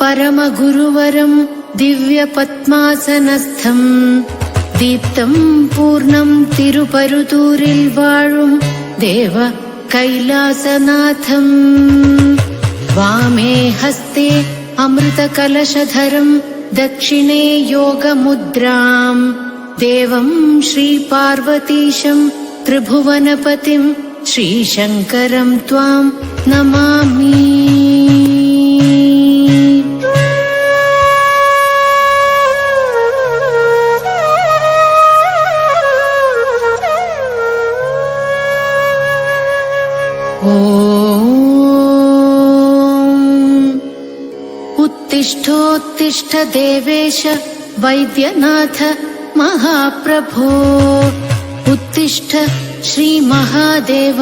परमगुरुवरम् दिव्यपद्मासनस्थम् दीप्तम् पूर्णम् तिरुपरुतूरिल् वाழுम् देव कैलासनाथम् वामे हस्ते अमृतकलशधरम् दक्षिणे योगमुद्राम् देवम् श्रीपार्वतीशम् त्रिभुवनपतिम् श्रीशङ्करम् त्वाम् नमामि उत्तिष्ठ देवेश वैद्यनाथ महाप्रभो। उत्तिष्ठ श्रीमहादेव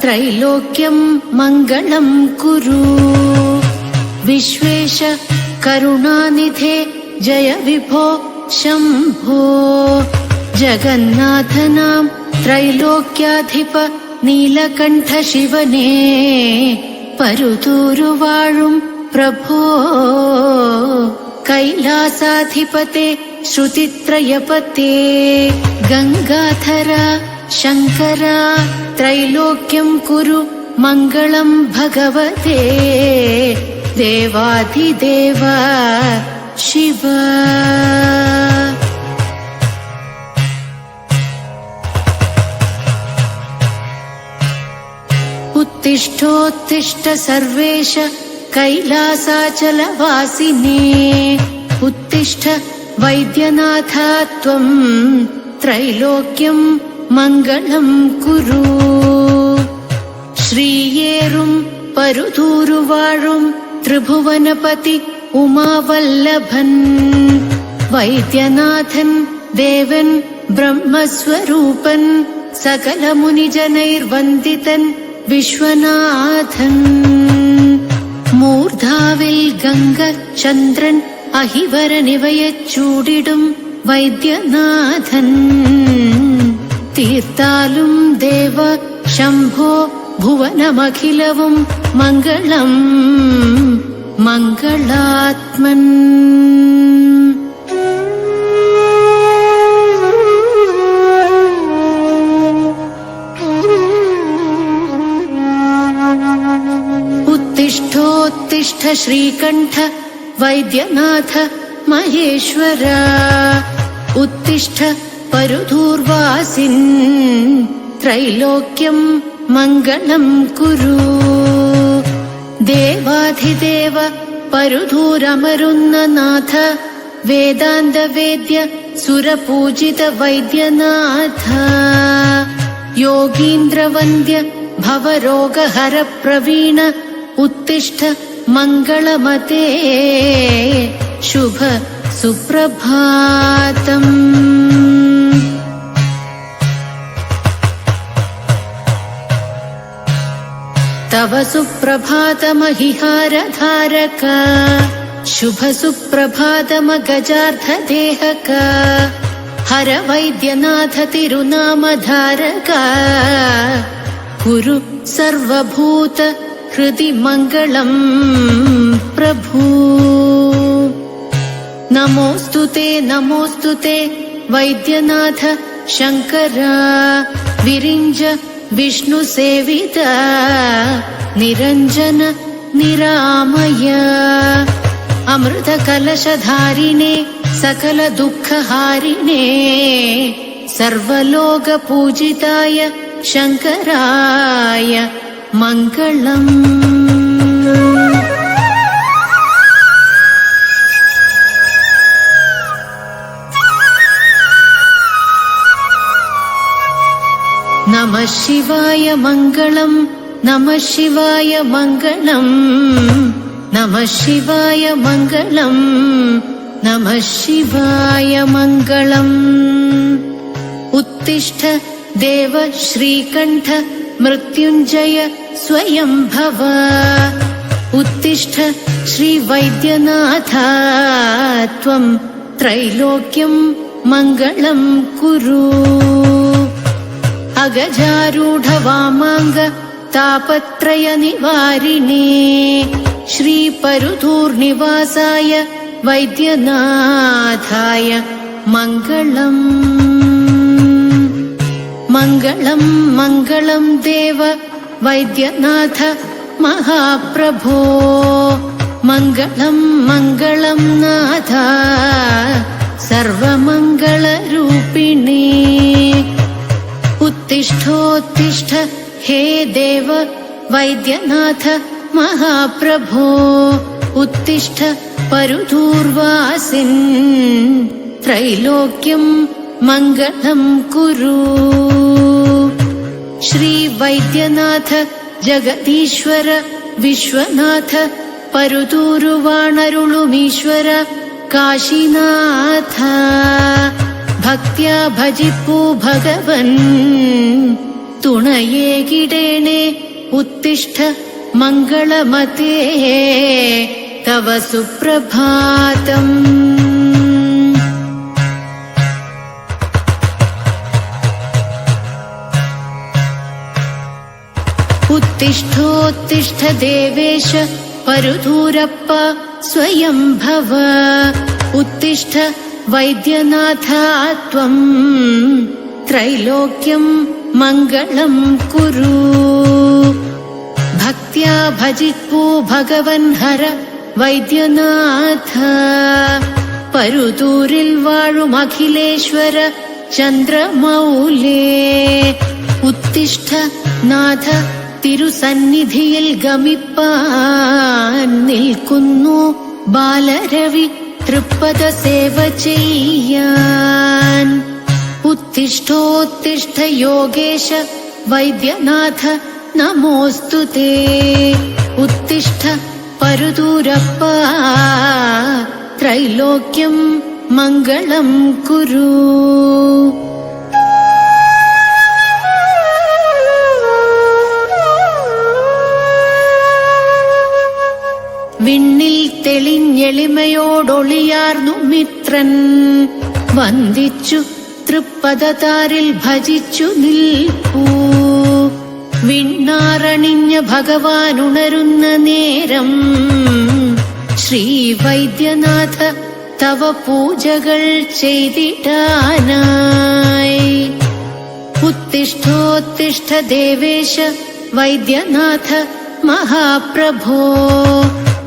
त्रैलोक्यम् मङ्गलम् कुरु। विश्वेश करुणानिधे जय विभो शम्भो। जगन्नाथनाम् त्रैलोक्याधिप नीलकण्ठ शिवने। परुदूरुवाणुम् प्रभो कैलासाधिपते श्रुतित्रयपते गङ्गाधरा शङ्करा त्रैलोक्यं कुरु मङ्गलं भगवते देवाधिदेव शिव। उत्तिष्ठोत्तिष्ठ सर्वेश कैलासाचलवासिने उत्तिष्ठ वैद्यनाथ त्वम् त्रैलोक्यम् मङ्गलम् कुरु। श्रीयेरुम् परुदूरुवारुम् त्रिभुवनपति उमावल्लभन् वैद्यनाथन् देवन् ब्रह्मस्वरूपन् सकलमुनिजनैर्वन्दितन् विश्वनाथन्। മൂർധാവിൽ ഗംഗ ചന്ദ്രൻ അഹിവരനിവയെ ചൂടിടും വൈദ്യനാഥൻ. തീർത്താലും ദേവ ശംഭോ ഭുവനമഖിലവും മംഗളം മംഗളാത്മൻ. उत्तिष्ठोत्तिष्ठ श्रीकण्ठ वैद्यनाथ महेश्वर। उत्तिष्ठ परुधूर्वासिन् त्रैलोक्यम् मङ्गलम् कुरु। देवाधिदेव परुधूरमरुन्ननाथ वेदान्तवेद्य सुरपूजित वैद्यनाथ। योगीन्द्रवन्द्य भवरोगहर प्रवीण उत्तिष्ठ मङ्गलमते शुभ सुप्रभातम् तव सुप्रभातमहिहारधारक शुभ सुप्रभातमगजार्धदेहक हर वैद्यनाथ तिरुनामधारक कुरु सर्वभूत हृदि मङ्गलम् प्रभु। नमोऽस्तु ते नमोऽस्तु ते वैद्यनाथ शङ्कर विरिञ्ज विष्णुसेवित निरञ्जन निरामय। अमृतकलशधारिणे सकल दुःखहारिणे सर्वलोकपूजिताय शङ्कराय മംഗളം. നമ ശിവായ മംഗളം നമ ശിവായ മംഗളം നമ ശിവായ മംഗളം നമ ശിവായ മംഗളം. ഉത്തിഷ്ഠ ദേവ ശ്രീകണ്ഠ മൃത്യുഞ്ജയ स्वयं भव उत्तिष्ठ श्रीवैद्यनाथ त्वं त्रैलोक्यं मङ्गलं कुरु अगजारूढवामाङ्ग तापत्रयनिवारिणे श्रीपरुधूर्निवासाय वैद्यनाथाय मङ्गलम् मङ्गलं मङ्गलं देव वैद्यनाथ महाप्रभो मङ्गलं मङ्गलं नाथ सर्वमङ्गलरूपिणी उत्तिष्ठोत्तिष्ठ हे देव वैद्यनाथ महाप्रभो उत्तिष्ठ परुधूर्वासिन् त्रैलोक्यं मङ्गलं कुरु श्रीवैद्यनाथ जगदीश्वर विश्वनाथ परुदूरुवाणरुळुमीश्वर काशीनाथ। भक्त्या भजिपु भगवन्। तुणये किडेणे उत्तिष्ठ मङ्गलमते। तव सुप्रभातम्। तिष्ठोत्तिष्ठ देवेश परुधूरप्प स्वयं भव उत्तिष्ठ वैद्यनाथा त्वम् त्रैलोक्यम् मङ्गलम् कुरु भक्त्या भजित्वो भगवन् हर वैद्यनाथ परुदूरिल् वाळुमखिलेश्वर चन्द्रमौले उत्तिष्ठ नाथ തിരുസന്നിധിയിൽ ഗമിപ്പാൻ നിൽക്കുന്നു ബാലരവി തൃപ്പത സേവ ചെയ്യാൻ. ഉത്തിഷ്ഠോത്തിഷ്ഠ യോഗേശ വൈദ്യനാഥ നമോസ്തു ഉത്തിഷ്ഠ പരുദൂരപ്പ ത്രൈലോക്യം മംഗളം കുരു. വിണ്ണിൽ തെളിഞ്ഞെളിമയോടൊളിയാർന്നു മിത്രൻ. വന്ദിച്ചു തൃപ്പദതാരിൽ ഭജിച്ചു നിൽപ്പൂ. വിണ്ണാറണിഞ്ഞ ഭഗവാനുണരുന്ന നേരം. ശ്രീ വൈദ്യനാഥ തവ പൂജകൾ ചെയ്തിടാനായി. ഉത്തിഷ്ഠോത്തിഷ്ഠ ദേവേശ വൈദ്യനാഥ മഹാപ്രഭോ.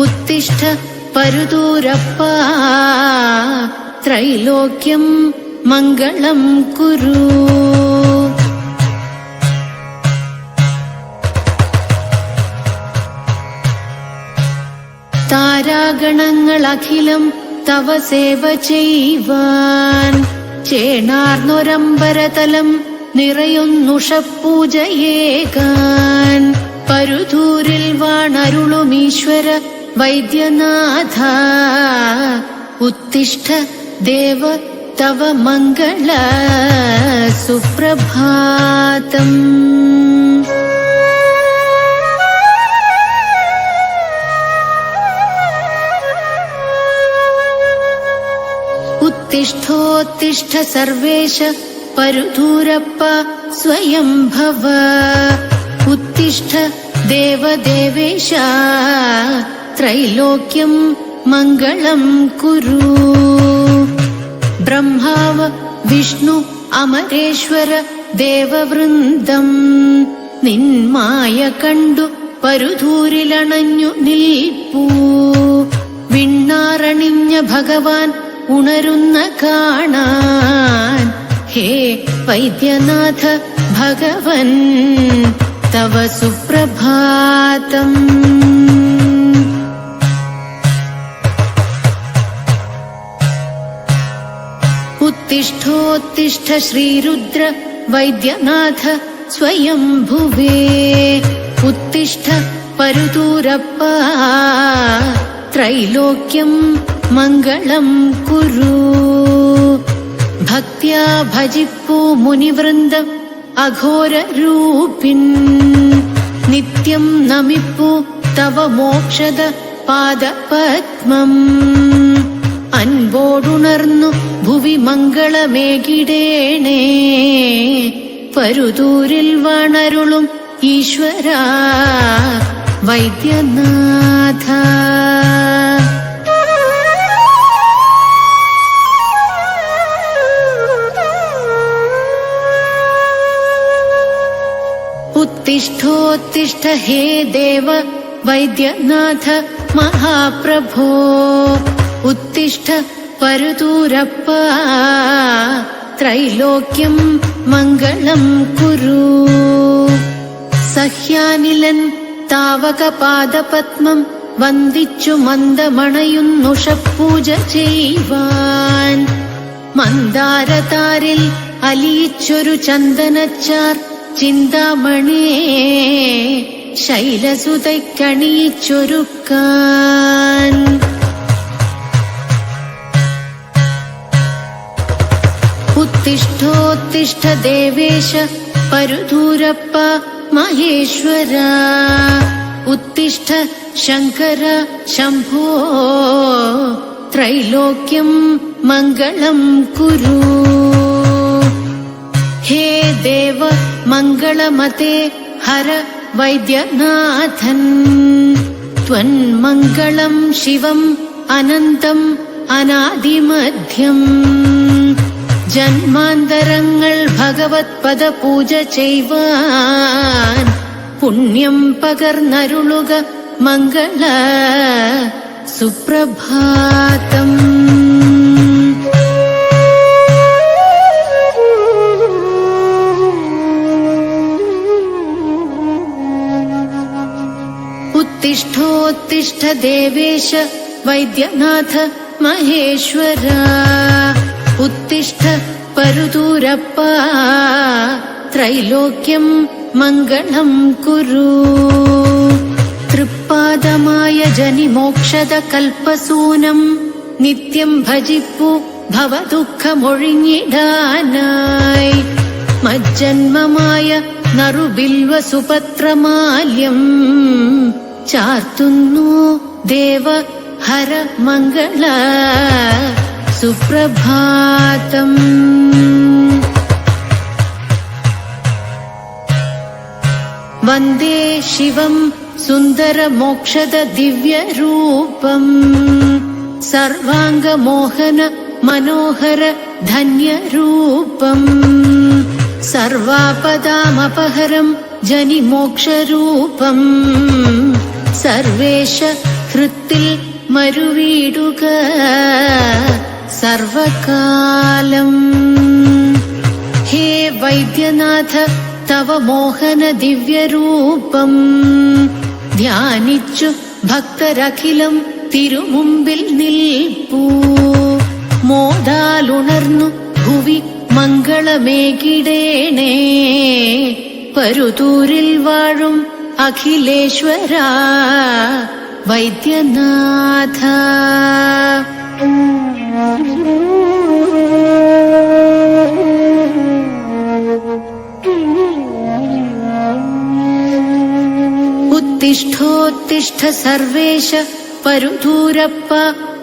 ഉത്തിഷ്ഠ പരുദൂരപ്പ. ത്രൈലോക്യം മംഗളം കുരു. താരാഗണങ്ങൾ അഖിലം തവ സേവ ചെയ്യുവാൻ ചേണാർന്നൊരമ്പരതലം നിറയൊന്നുഷപ്പൂജയേകാൻ പരുതൂരിൽ വാണരുളുമീശ്വര वैद्यनाथा उत्तिष्ठ देव तव मङ्गल सुप्रभातम्। उत्तिष्ठोत्तिष्ठ सर्वेश परुधूरप्प स्वयं भव उत्तिष्ठ देवदेवेशा त्रैलोक्यम् मङ्गलम् कुरु ब्रह्माव विष्णु അമരേശ്വര ദേവവൃന്ദം നിന്മായ കണ്ടു പരുധൂരിലണഞ്ഞു നിൽപ്പൂ വിണ്ണാറണിഞ്ഞ ഭഗവാൻ ഉണരുന്ന കാണാൻ ഹേ വൈദ്യനാഥ ഭഗവൻ തവ സുപ്രഭാതം तिष्ठोत्तिष्ठ श्रीरुद्र वैद्यनाथ स्वयम्भुवे उत्तिष्ठ परुदूरप्पा। त्रैलोक्यं मङ्गलम् कुरु। भक्त्या भजिपू मुनिवृन्द अघोररूपिन्। नित्यं नमिप्पु तव मोक्षद पादपद्मम्। അൻപോടുണർന്നു ഭുവി മംഗളമേകിടേണേ. പരുതൂരിൽ വണരുളും ഈശ്വര വൈദ്യനാഥ. ഉത്തിഷ്ഠോത്തിഷ്ഠ ഹേ ദേവ വൈദ്യനാഥ മഹാപ്രഭോ. ഉത്തിഷ്ഠ പരുതൂരപ്പ ത്രൈലോക്യം മംഗളം കുരു. സഹ്യാനിലൻ താവകപാദപത്മം വന്ദിച്ചു മന്ദമണയുന്നുഷപ്പൂജ ചെയ്യുവാൻ. മന്ദാരതാരിൽ അലിയിച്ചൊരു ചന്ദനച്ചാർ ചിന്താമണിയെ ശൈലസുതയ്ക്കണിയിച്ചൊരുക്കാൻ. उत्तिष्ठ देवेश परुधूरप्प महेश्वर उत्तिष्ठ शङ्कर शम्भो त्रैलोक्यम् मङ्गलम् कुरु हे देव मङ्गलमते हर वैद्यनाथन् त्वन्मङ्गलम् शिवम् अनन्तम् अनादिमध्यम् ജന്മാന്തരങ്ങൾ ഭഗവത് പദപൂജ ചെയ്യുവാൻ പുണ്യം പകർന്നരുളുക മംഗള സുപ്രഭാതം. ഉത്തിഷ്ഠോത്തിഷ്ഠ ദേവേശ വൈദ്യനാഥ മഹേശ്വരാ. ഉത്തിഷ്ഠ പരുദൂരപ്പ ത്രൈലോക്യം മംഗളം കുരു. തൃപ്പാദമായ ജനിമോക്ഷത കൽപ്പസൂനം നിത്യം ഭജിപ്പു ഭവദുഃഖമൊഴിഞ്ഞിടാനായി. മജ്ജന്മമായ നറുബിൽവ സുപത്രമാല്യം ചാർത്തുന്നു ദേവ ഹര മംഗള सुप्रभातम्। वन्दे शिवम् सुन्दरमोक्षद दिव्यरूपम् सर्वाङ्गमोहन मनोहर धन्यरूपम्। सर्वापदामपहरम् जनिमोक्षरूपम्। सर्वेश हृत्तिल् मरुवीडुग സർവകാലം. ഹേ വൈദ്യനാഥ തവ മോഹന ദിവ്യരൂപം. ധ്യാനിച്ചു ഭക്തരഖിലം തിരുമുമ്പിൽ നിൽപ്പൂ. മോദാലുണർന്നു ഭുവി മംഗളമേകിടേണേ. പരുതൂരിൽ വാഴും അഖിലേശ്വര വൈദ്യനാഥ. उत्तिष्ठोत्तिष्ठ सर्वेश परुधूरप्प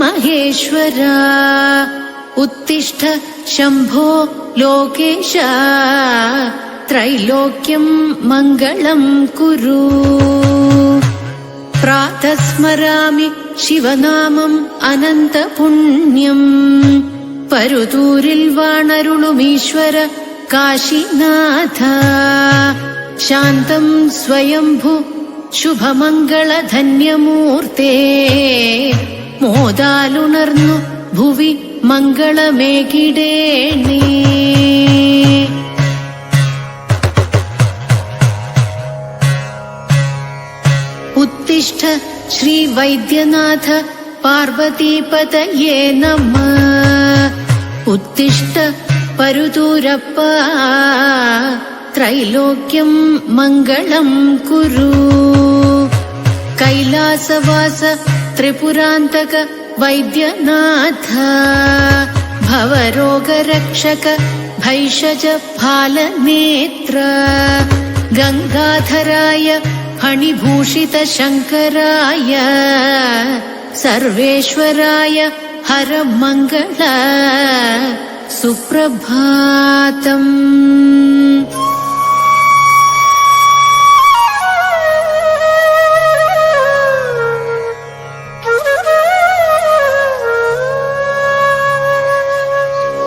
महेश्वर। उत्तिष्ठ शम्भो लोकेश। त्रैलोक्यं मङ्गलं कुरु। प्रातः स्मरामि ശിവനാമം അനന്ത പുണ്യം പരുതൂരിൽ വാണരുളുമീശ്വര കാശിനാഥ. ശാന്തം സ്വയംഭു ശുഭമംഗളധന്യമൂർത്തേ. മോദാലുണർന്നു ഭുവി മംഗളമേകിടേണേ. ഉത്തിഷ്ഠ श्रीवैद्यनाथ पार्वतीपतये नमः। उत्तिष्ठ परुदूरप्पा त्रैलोक्यं मङ्गलं कुरु। कैलासवास त्रिपुरान्तक वैद्यनाथ भवरोगरक्षक भैषज फालनेत्र गङ्गाधराय फणिभूषित शङ्कराय सर्वेश्वराय हर मङ्गल सुप्रभातम्।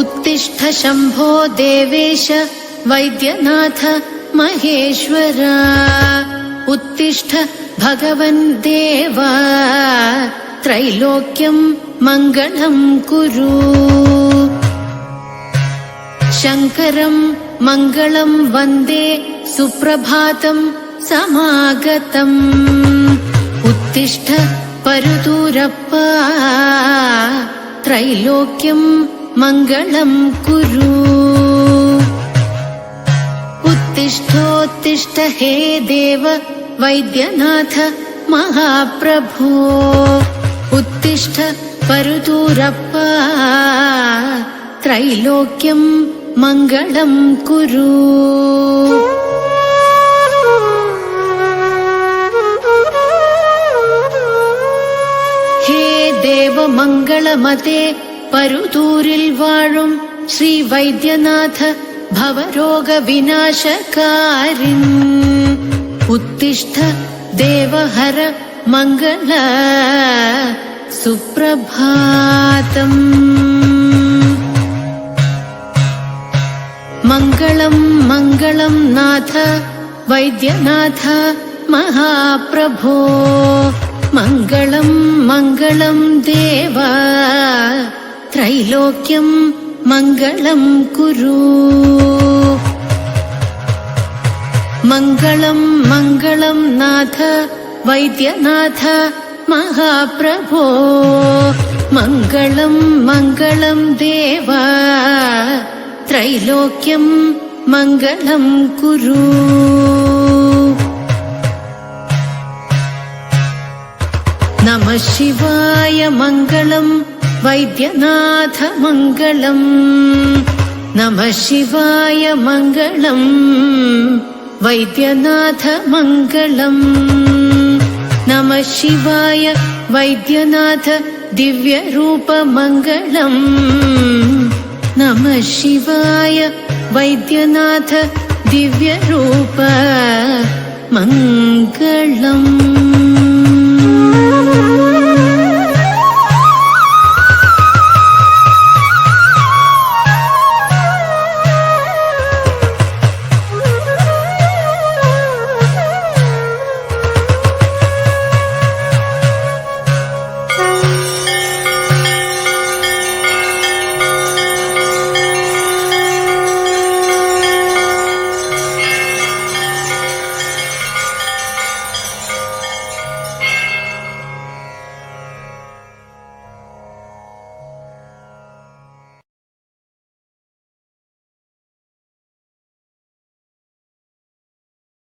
उत्तिष्ठ शम्भो देवेश वैद्यनाथ महेश्वरा। उत्तिष्ठ भगवन् देव। त्रैलोक्यम् मङ्गलम् कुरु। शङ्करम् मङ्गलम् वन्दे सुप्रभातम् समागतम् उत्तिष्ठ परुदूरप्पा। त्रैलोक्यम् मङ्गलम् कुरु उत्तिष्ठोत्तिष्ठ हे देव वैद्यनाथ महाप्रभो उत्तिष्ठ परुदूरप्प त्रैलोक्यं मङ्गलं कुरु हे देव मङ्गलमते परुदूरिल् वाळुं श्रीवैद्यनाथ ഭവരോഗ വിനാശകാരിൻ ഉത്തിഷ്ഠ ദേവഹര മംഗള സുപ്രഭാതം. മംഗളം മംഗളം നാഥ വൈദ്യനാഥ മഹാപ്രഭോ. മംഗളം മംഗളം ദേവ ത്രൈലോക്യം മംഗളം കുരു. മംഗളം മംഗളം നാഥ വൈദ്യനാഥ മഹാപ്രഭോ. മംഗളം മംഗളം ദേവ. ത്രൈലോക്യം മംഗളം കുരു. നമ ശിവായ മംഗളം വൈദ്യനാഥ മംഗളം നമ ശിവായ മംഗളം. വൈദ്യനാഥ മംഗളം നമ ശിവായ വൈദ്യനാഥ ദിവ്യരൂപമംഗളം. നമ ശിവായ വൈദ്യനാഥ ദിവ്യരൂപ മംഗളം